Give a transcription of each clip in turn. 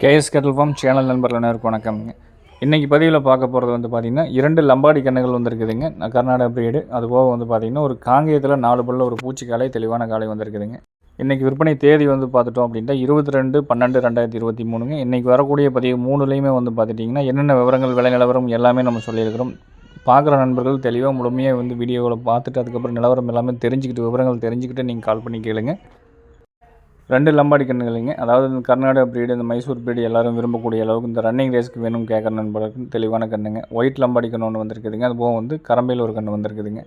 KS kettle form channel நண்பர்கள் அனைவருக்கும் வணக்கம்ங்க இன்றைக்கி பதிவில் பார்க்க போகிறது வந்து பார்த்திங்கன்னா இரண்டு லம்பாடி கண்ணுகள் வந்திருக்குதுங்க. கர்நாடக கர்நாடகா பிரீடு அது போக வந்து பார்த்திங்கன்னா ஒரு காங்கேயத்தில் நாலு பல்ல ஒரு பூச்சி காலை தெளிவான காலை வந்திருக்குதுங்க. இன்றைக்கி விற்பனை தேதி வந்து பார்த்துட்டோம் அப்படின்னா இருபத்தி ரெண்டு பன்னெண்டு ரெண்டாயிரத்தி இருபத்தி மூணுங்க. இன்றைக்கி வரக்கூடிய பதிவு மூணுலேயுமே வந்து பார்த்துட்டிங்கன்னா என்னென்ன விவரங்கள் விலை நிலவரம் எல்லாமே நம்ம சொல்லியிருக்கிறோம். பார்க்குற நண்பர்கள் தெளிவாக முழுமையாக வந்து வீடியோவில் பார்த்துட்டு அதுக்கப்புறம் நிலவரம் எல்லாமே தெரிஞ்சுக்கிட்டு விவரங்கள் தெரிஞ்சுக்கிட்டு நீங்கள் கால் பண்ணி கேளுங்க. ரெண்டு லம்பாடி கண்ணுகளைங்க அதாவது இந்த கர்நாடகா பிரீடு இந்த மைசூர் பிரீடு எல்லாரும் விரும்பக்கூடிய அளவுக்கு இந்த ரன்னிங் ரேஸ்க்கு வேணும் கேட்குற நண்பர்களுக்கு தெளிவான கண்ணுங்க ஒயிட் லம்பாடி கண்ணு ஒன்று வந்திருக்குதுங்க. அது போக வந்து கரம்பையில் ஒரு கண்ணு வந்திருக்குதுங்க.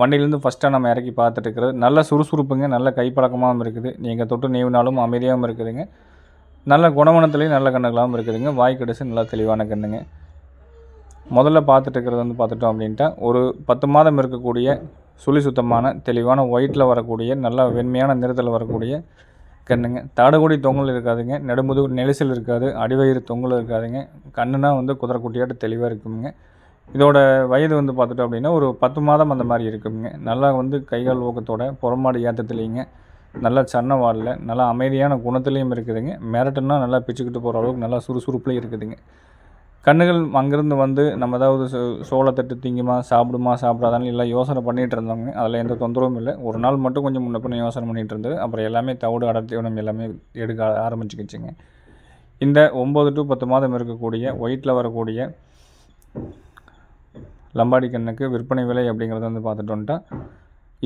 வண்டியிலேருந்து ஃபஸ்ட்டாக நம்ம இறக்கி பார்த்துட்டு இருக்கிறது. நல்ல சுறுசுறுப்புங்க. நல்ல கைப்பழக்கமாகவும் இருக்குது. நீங்கள் தொட்டு நீவினாலும் அமைதியாகவும் இருக்குதுங்க. நல்ல குணமனத்துலேயும் நல்ல கண்ணுகளாகவும் இருக்குதுங்க. வாய் கடைசி நல்லா தெளிவான கண்ணுங்க முதல்ல பார்த்துட்டு இருக்கிறது வந்து பார்த்துட்டோம் அப்படின்ட்டா ஒரு பத்து மாதம் இருக்கக்கூடிய சுழி சுத்தமான தெளிவான ஒயிட்டில் வரக்கூடிய நல்ல வெண்மையான நிறத்தில் வரக்கூடிய கண்ணுங்க. தாடகுடி தொங்கல் இருக்காதுங்க. நெடுமுதுகு நெரிசல் இருக்காது. அடிவயிறு தொங்கல் இருக்காதுங்க. கண்ணுனா வந்து குதிரைக்குட்டியாட்டு தெளிவாக இருக்குங்க. இதோட வயது வந்து பார்த்துட்டோம் அப்படின்னா ஒரு பத்து மாதம் அந்த மாதிரி இருக்குங்க. நல்லா வந்து கைகால் ஊக்கத்தோட புறமாடு ஏற்றத்துலேங்க நல்லா சன்ன வாடல நல்லா அமைதியான குணத்துலேயும் இருக்குதுங்க. மிரட்டுன்னா நல்லா பிச்சுக்கிட்டு போகிற அளவுக்கு நல்லா சுறுசுறுப்புலேயும் இருக்குதுங்க. கண்ணுகள் அங்கேருந்து வந்து நம்ம ஏதாவது சோ சோளத்தட்டு திங்குமா சாப்பிடுமா சாப்பிடாதான்னு எல்லாம் யோசனை பண்ணிகிட்டு இருந்தோங்க அதில் எந்த தொந்தரவும் இல்லை. ஒரு நாள் மட்டும் கொஞ்சம் முன்ன பின்ன யோசனை பண்ணிகிட்டு இருந்தது. அப்புறம் எல்லாமே தவிடு அடர்த்தியோடம் எல்லாமே எடுக்க ஆரம்பிச்சுக்கிச்சுங்க. இந்த ஒம்பது டு பத்து மாதம் இருக்கக்கூடிய ஒயிட்டில் வரக்கூடிய லம்பாடி கண்ணுக்கு விற்பனை விலை அப்படிங்கிறது வந்து பார்த்துட்டு வந்துட்டா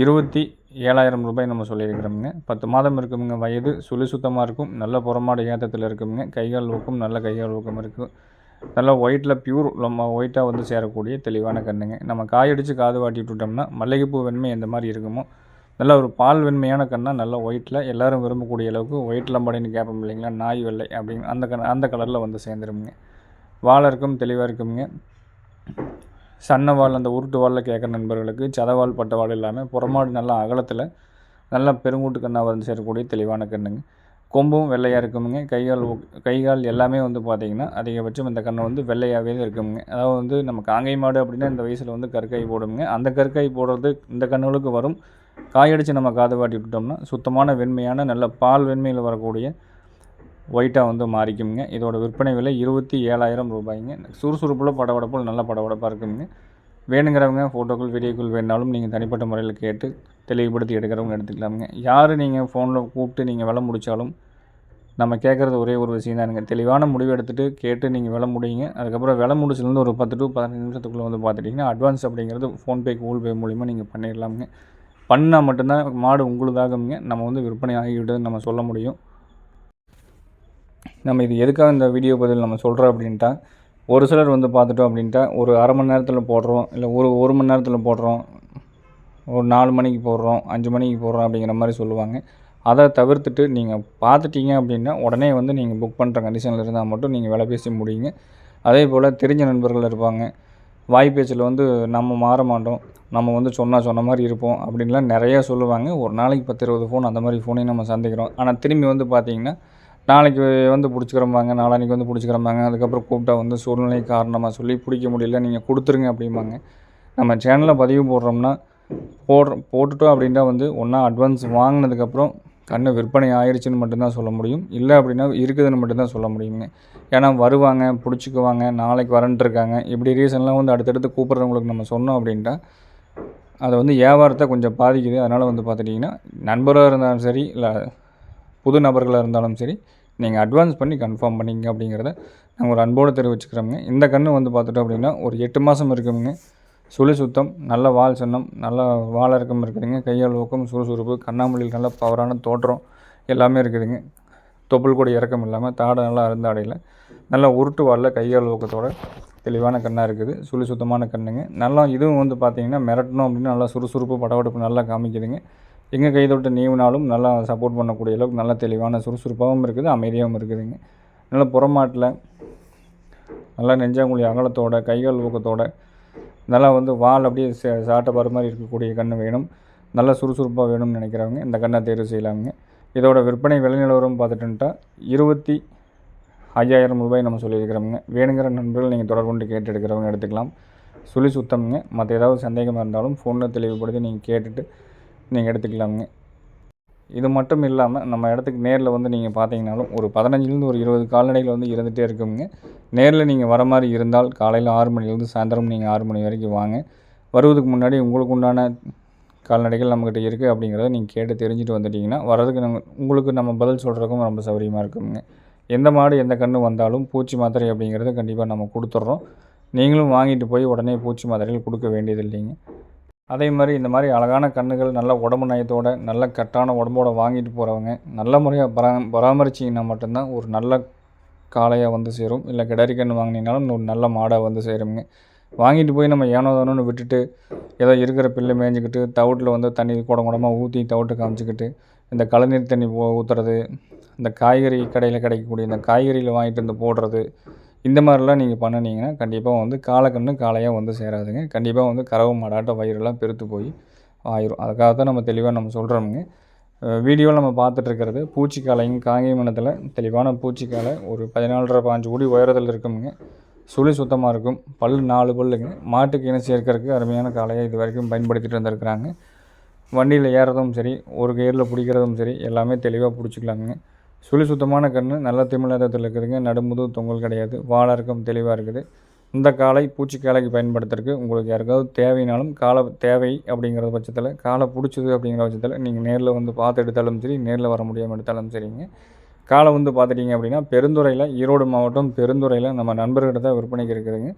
இருபத்தி ஏழாயிரம் ரூபாய் நம்ம சொல்லியிருக்கிறோமுங்க. பத்து மாதம் இருக்குமுங்க. வயது சுழி சுத்தமாக இருக்கும். நல்ல புறமாடு ஏற்றத்தில் இருக்குமுங்க. கைகால் ஊக்கம் நல்ல கைகால் ஊக்கம் இருக்கும் நல்லா ஒயிட்டில் பியூர் நம்ம ஒயிட்டாக வந்து சேரக்கூடிய தெளிவான கண்ணுங்க நம்ம காயடிச்சு காது வாட்டி விட்டுட்டோம்னா மல்லிகைப்பூ வெண்மை எந்த மாதிரி இருக்குமோ நல்ல ஒரு பால் வெண்மையான கண்ணாக நல்லா ஒயிட்டில் எல்லோரும் விரும்பக்கூடிய அளவுக்கு ஒயிட் லம்பாடின்னு கேட்போம் இல்லைங்களா? நாய் வெள்ளை அப்படிங்க அந்த கண் அந்த கலரில் வந்து சேர்ந்துருமுங்க. வாழை இருக்கும் தெளிவாக இருக்குங்க சன்ன வால் அந்த உருட்டு வாலில் கேட்குற நண்பர்களுக்கு சதவால் பட்ட வால் இல்லாமல் புறமாடு நல்லா அகலத்தில் நல்லா பெருங்கூட்டு கண்ணாக வந்து சேரக்கூடிய தெளிவான கண்ணுங்க கொம்பும் வெள்ளையாக இருக்குமுங்க. கைகால் கைகால் எல்லாமே வந்து பார்த்திங்கன்னா அதிகபட்சம் இந்த கண்ணை வந்து வெள்ளையாகவே இருக்குமுங்க. அதாவது வந்து நம்ம காங்கை மாடு அப்படின்னா இந்த வயசில் வந்து கற்காய் போடுங்க அந்த கற்காய் போடுறது இந்த கண்ணுகளுக்கு வரும். காயடித்து நம்ம காது வாட்டி விட்டோம்னா சுத்தமான வெண்மையான நல்ல பால் வெண்மையில் வரக்கூடிய ஒயிட்டாக வந்து மாறிக்குங்க இதோட விற்பனை விலை இருபத்தி ஏழாயிரம் ரூபாய்ங்க. சுறுசுறுப்பில் படபடப்பில் நல்ல படபடப்பாக இருக்குங்க வேணுங்கிறவங்க ஃபோட்டோக்கள் வீடியோக்கள் வேணாலும் நீங்கள் தனிப்பட்ட முறையில் கேட்டு தெளிவுபடுத்தி எடுக்கிறவங்க எடுத்துக்கலாமுங்க. யார் நீங்கள் ஃபோனில் கூப்பிட்டு நீங்கள் விலை முடித்தாலும் நம்ம கேட்குறது ஒரே ஒரு விஷயம் தானுங்க. தெளிவான முடிவு எடுத்துகிட்டு கேட்டு நீங்கள் விலை முடியுங்க. அதுக்கப்புறம் விலை முடிச்சிலேருந்து ஒரு பத்து டு பதினஞ்சு நிமிஷத்துக்குள்ளே வந்து பார்த்துட்டிங்கன்னா அட்வான்ஸ் அப்படிங்கிறது ஃபோன்பே கூகுள் பே மூலிமா நீங்கள் பண்ணிடலாமுங்க. பண்ணால் மட்டும்தான் மாடு உங்களுதாகுங்க. நம்ம வந்து விற்பனை ஆகிவிட்டதுன்னு நம்ம சொல்ல முடியும். நம்ம இது எதுக்காக இந்த வீடியோ பதில் நம்ம சொல்கிறோம் அப்படின்ட்டா ஒரு சிலர் வந்து பார்த்துட்டோம் அப்படின்ட்டா ஒரு அரை மணி நேரத்தில் போடுறோம் இல்லை ஒரு ஒரு மணி நேரத்தில் போடுறோம் ஒரு நாலு மணிக்கு போடுறோம் அஞ்சு மணிக்கு போடுறோம் அப்படிங்கிற மாதிரி சொல்லுவாங்க. அதை தவிர்த்துட்டு நீங்கள் பார்த்துட்டீங்க அப்படின்னா உடனே வந்து நீங்கள் புக் பண்ணுற கண்டிஷனில் இருந்தால் மட்டும் நீங்கள் விலை பேசி முடியுங்க. அதே போல் தெரிஞ்ச நண்பர்கள் இருப்பாங்க. வாய் பேச்சில் வந்து நம்ம மாற மாட்டோம் நம்ம வந்து சொன்னால் சொன்ன மாதிரி இருப்போம் அப்படின்லாம் நிறையா சொல்லுவாங்க. ஒரு நாளைக்கு பத்து இருபது ஃபோன் அந்த மாதிரி ஃபோனையும் நம்ம சந்திக்கிறோம். ஆனால் திரும்பி வந்து பார்த்திங்கன்னா நாளைக்கு வந்து பிடிச்சிக்கிறம்பாங்க நாளான்னைக்கு வந்து பிடிச்சிக்கிறம்பாங்க. அதுக்கப்புறம் கூப்பிட்டா வந்து சூழ்நிலை காரணமாக சொல்லி பிடிக்க முடியல நீங்கள் கொடுத்துருங்க அப்படிம்பாங்க. நம்ம சேனலில் பதிவு போடுறோம்னா போடுற போட்டுட்டோம் அப்படின்னா வந்து ஒன்றா அட்வான்ஸ் வாங்கினதுக்கப்புறம் கண்ணு விற்பனை ஆயிடுச்சுன்னு மட்டும்தான் சொல்ல முடியும். இல்லை அப்படின்னா இருக்குதுன்னு மட்டும்தான் சொல்ல முடியுங்க. ஏன்னா வருவாங்க பிடிச்சிக்குவாங்க நாளைக்கு வரன்ட்டு இருக்காங்க. இப்படி ரீசன்லாம் வந்து அடுத்தடுத்து கூப்பிட்றவங்களுக்கு நம்ம சொன்னோம் அப்படின்ட்டா அதை வந்து வியாபாரத்தை கொஞ்சம் பாதிக்குது. அதனால் வந்து பார்த்துட்டிங்கன்னா நண்பராக இருந்தாலும் சரி இல்லை புது நபர்களாக இருந்தாலும் சரி நீங்கள் அட்வான்ஸ் பண்ணி கன்ஃபார்ம் பண்ணிங்க அப்படிங்கிறத நாங்கள் ஒரு அன்போடு தெரிவிச்சுக்கிறோங்க இந்த கன்று வந்து பார்த்துட்டோம் அப்படின்னா ஒரு எட்டு மாதம் இருக்குங்க. சுழி சுத்தம் நல்ல வால் சின்னம் நல்ல வால் இறக்கம் இருக்குதுங்க. கையால் ஊக்கம் சுறுசுறுப்பு கண்ணாமொழியில் நல்ல பவரான தோற்றம் எல்லாமே இருக்குதுங்க. தொப்புள் கூட இறக்கம் இல்லாமல் தாடை நல்லா அருந்தாடையில் நல்லா உருட்டு வாலில் கையால் ஊக்கத்தோட தெளிவான கண்ணாக இருக்குது. சுழி சுத்தமான கண்ணுங்க. நல்லா இதுவும் வந்து பார்த்திங்கன்னா மிரட்டணும் அப்படின்னா நல்லா சுறுசுறுப்பு படவெடுப்பு நல்லா காமிக்குதுங்க. எங்கே கை தொட்டு நீவினாலும் நல்லா சப்போர்ட் பண்ணக்கூடிய அளவுக்கு நல்ல தெளிவான சுறுசுறுப்பாகவும் இருக்குது அமைதியாகவும் இருக்குதுங்க நல்ல புறமாட்டில் நல்லா நெஞ்சாங்குழி அகலத்தோட கைகள் ஊக்கத்தோட நல்லா வந்து வால் அப்படியே சே சாட்டை பாரு மாதிரி இருக்கக்கூடிய கன்று வேணும். நல்லா சுறுசுறுப்பாக வேணும்னு நினைக்கிறவங்க இந்த கண்ணை தேர்வு செய்யலாமுங்க. இதோட விற்பனை விலை நிலவரம் பார்த்துட்டுன்ட்டா இருபத்தி ஐயாயிரம் ரூபாய் நம்ம சொல்லியிருக்கிறோமுங்க. வேணுங்கிற நண்பர்கள் நீங்கள் தொடர்பு கொண்டு கேட்டு எடுக்கிறவங்க எடுத்துக்கலாம். சுழி சுத்தம்ங்க. மற்ற ஏதாவது சந்தேகமாக இருந்தாலும் ஃபோனில் தெளிவுபடுத்தி நீங்கள் கேட்டுட்டு நீங்கள் எடுத்துக்கலாமுங்க இது மட்டும் இல்லாமல் நம்ம இடத்துக்கு நேரில் வந்து நீங்கள் பார்த்தீங்கனாலும் ஒரு பதினஞ்சுலேருந்து ஒரு இருபது கால்நடைகள் வந்து இருந்துகிட்டே இருக்குங்க. நேரில் நீங்கள் வர மாதிரி இருந்தால் காலையில் ஆறு மணிலேருந்து சாயந்தரம் நீங்கள் ஆறு மணி வரைக்கும் வாங்க. வருவதுக்கு முன்னாடி உங்களுக்கு உண்டான கால்நடைகள் நம்மக்கிட்ட இருக்குது அப்படிங்கிறத நீங்கள் கேட்டு தெரிஞ்சுட்டு வந்துட்டிங்கன்னா வர்றதுக்கு நாங்கள் உங்களுக்கு நம்ம பதில் சொல்கிறதுக்கும் ரொம்ப சௌகரியமாக இருக்குங்க. எந்த மாடு எந்த கன்று வந்தாலும் பூச்சி மாத்திரை அப்படிங்கிறத கண்டிப்பாக நம்ம கொடுத்துட்றோம் நீங்களும் வாங்கிட்டு போய் உடனே பூச்சி மாத்திரைகள் கொடுக்க வேண்டியது இல்லைங்க அதே மாதிரி இந்த மாதிரி அழகான கன்றுகள் நல்ல உடம்பு நயத்தோட நல்ல கட்டான உடம்போட வாங்கிட்டு போகிறவங்க நல்ல முறையாக பரா பராமரிச்சிங்கன்னா மட்டும்தான் ஒரு நல்ல காளையாக வந்து சேரும். இல்லை கிடரி கன்று வாங்கினீங்கனாலும் ஒரு நல்ல மாடாக வந்து சேருங்க. வாங்கிட்டு போய் நம்ம ஏனோ தானோன்னு விட்டுட்டு ஏதோ இருக்கிற பில்லு மேய்ஞ்சிக்கிட்டு தவிட்டில் வந்து தண்ணி குடம் குடமாக ஊற்றி தவிட்டு காமிச்சிக்கிட்டு இந்த கழநீர் தண்ணி ஊற்றுறது இந்த காய்கறி கடையில் கிடைக்கக்கூடிய இந்த காய்கறியில் வாங்கிட்டு வந்து போடுறது இந்த மாதிரிலாம் நீங்கள் பண்ணினீங்கன்னா கண்டிப்பாக வந்து காலக்கண்ணு காளையாக வந்து சேராதுங்க. கண்டிப்பாக வந்து கறவை மாடாட்ட வயிறெல்லாம் பெருத்து போய் ஆயிரும். அதுக்காக தான் நம்ம தெளிவாக நம்ம சொல்கிறோமுங்க வீடியோவில் நம்ம பார்த்துட்ருக்கிறது பூச்சிக்காலையும் காங்கேய மனத்தில் தெளிவான பூச்சிக்காலை ஒரு பதினாலரை பாஞ்சு கோடி உயரத்தில் இருக்குங்க சுழி சுத்தமாக இருக்கும். பல் நாலு பல்லுங்க. மாட்டுக்கு இணை சேர்க்கறதுக்கு அருமையான காளையை இது வரைக்கும் பயன்படுத்திகிட்டு வந்திருக்கிறாங்க. வண்டியில் ஏறதும் சரி ஒரு கேரில் பிடிக்கிறதும் சரி எல்லாமே தெளிவாக பிடிச்சிக்கலாங்க சுழி சுத்தமான கன்று நல்ல திமிழத்தில் இருக்குதுங்க நடுமுது தொங்கல் கிடையாது வாழறக்கம் தெளிவாக இருக்குது. இந்த காலை பூச்சிக்காலைக்கு பயன்படுத்துறதுக்கு உங்களுக்கு யாருக்காவது தேவைனாலும் காலை தேவை அப்படிங்கிற பட்சத்தில் காலை பிடிச்சது அப்படிங்கிற பட்சத்தில் நீங்கள் நேரில் வந்து பார்த்து எடுத்தாலும் சரி நேரில் வர முடியாமல் எடுத்தாலும் சரிங்க. காலை வந்து பார்த்துட்டிங்க அப்படின்னா பெருந்துறையில் ஈரோடு மாவட்டம் பெருந்துறையில் நம்ம நண்பர்கிட்ட தான் விற்பனைக்கு இருக்குதுங்க.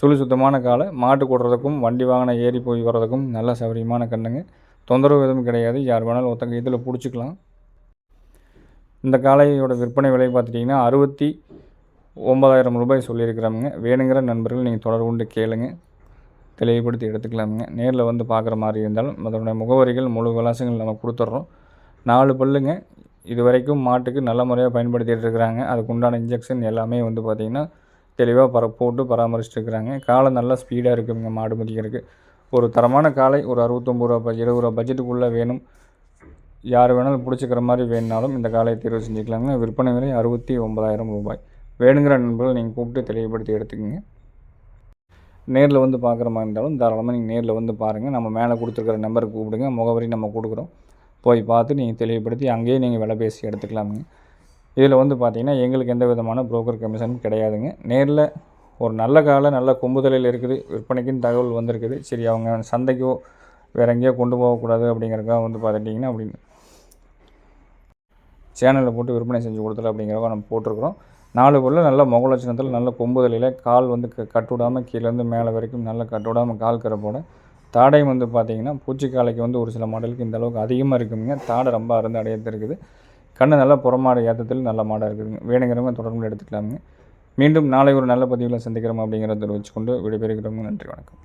சுழி சுத்தமான காலை மாட்டு கூடுறதுக்கும் வண்டி வாகனம் ஏறி போய் வர்றதுக்கும் நல்ல சௌகரியமான கண்ணுங்க தொந்தரவு எதுவும் கிடையாது. யார் வேணாலும் ஒருத்தங்க இதில் பிடிச்சிக்கலாம். இந்த காளையோட விற்பனை விலை பார்த்துட்டிங்கன்னா அறுபத்தி ஒம்பதாயிரம் ரூபாய் சொல்லியிருக்கிறாங்க வேணுங்கிற நண்பர்கள் நீங்கள் தொடர்பு கொண்டு கேளுங்க. தெளிவுபடுத்தி எடுத்துக்கலாமுங்க. நேரில் வந்து பார்க்குற மாதிரி இருந்தாலும் அதனுடைய முகவரிகள் முழு விலாசங்கள் நம்ம கொடுத்துட்றோம். நாலு பல்லுங்க. இது வரைக்கும் மாட்டுக்கு நல்ல முறையாக பயன்படுத்திகிட்டு இருக்கிறாங்க. அதுக்கு உண்டான இன்ஜெக்ஷன் எல்லாமே வந்து பார்த்திங்கன்னா தெளிவாக பர போட்டு பராமரிச்சுட்டு இருக்கிறாங்க காலை நல்லா ஸ்பீடாக இருக்குங்க மாடு மதிக்கிறதுக்கு. ஒரு தரமான காலை ஒரு அறுபத்தொம்பது ரூபா இருபது ரூபா பட்ஜெட்டுக்குள்ளே வேணும். யார் வேணாலும் பிடிச்சிக்கிற மாதிரி வேணுனாலும் இந்த காலையை தேர்வு செஞ்சுக்கலாங்க. விற்பனை விலை அறுபத்தி ஒம்பதாயிரம் ரூபாய். வேணுங்கிற நண்பர்கள் நீங்கள் கூப்பிட்டு தெளிவுபடுத்தி எடுத்துக்கோங்க. நேரில் வந்து பார்க்குற மாதிரி இருந்தாலும் தாராளமாக நீங்கள் நேரில் வந்து பாருங்கள் நம்ம மேலே கொடுத்துருக்குற நம்பருக்கு கூப்பிடுங்க. முகவரி நம்ம கொடுக்குறோம். போய் பார்த்து நீங்கள் தெளிவுபடுத்தி அங்கேயே நீங்கள் விலை பேசி எடுத்துக்கலாமுங்க. இதில் வந்து பார்த்திங்கன்னா எங்களுக்கு எந்த விதமான புரோக்கர் கமிஷனும் கிடையாதுங்க. நேரில் ஒரு நல்ல காலை நல்ல கொம்புதலையில் இருக்குது. விற்பனைக்குன்னு தகவல் வந்திருக்குது. சரி அவங்க சந்தைக்கோ வேறு எங்கேயோ கொண்டு போகக்கூடாது அப்படிங்கிறதுக்காக வந்து பார்த்துட்டிங்கன்னா அப்படின்னு. சேனலில் போட்டு விற்பனை செஞ்சு கொடுத்தல அப்படிங்கிறவங்க நம்ம போட்டிருக்கிறோம். நாலு பொருள் நல்ல முகலட்சணத்தில் நல்ல கொம்புதலையில் கால் வந்து க கட்டுவிடாமல் கீழேருந்து மேலே வரைக்கும் நல்லா கட்டுவிடாமல் கால் கரை தாடையும் வந்து பார்த்திங்கன்னா பூச்சிக்காலைக்கு வந்து ஒரு சில மாடலுக்கு இந்த அளவுக்கு அதிகமாக இருக்குங்க. தாடை ரொம்ப அருந்து அடையத்து இருக்குது கண்ணு நல்லா புறமாட ஏற்றத்தில் நல்ல மாடாக இருக்குதுங்க. வேணுங்கிறவங்க தொடர்பு எடுத்துக்கலாமுங்க. மீண்டும் நாளை ஒரு நல்ல பதிவில் சந்திக்கிறோம் அப்படிங்கிறத வச்சுக்கொண்டு விடைபெறுகிறோம் நன்றி வணக்கம்.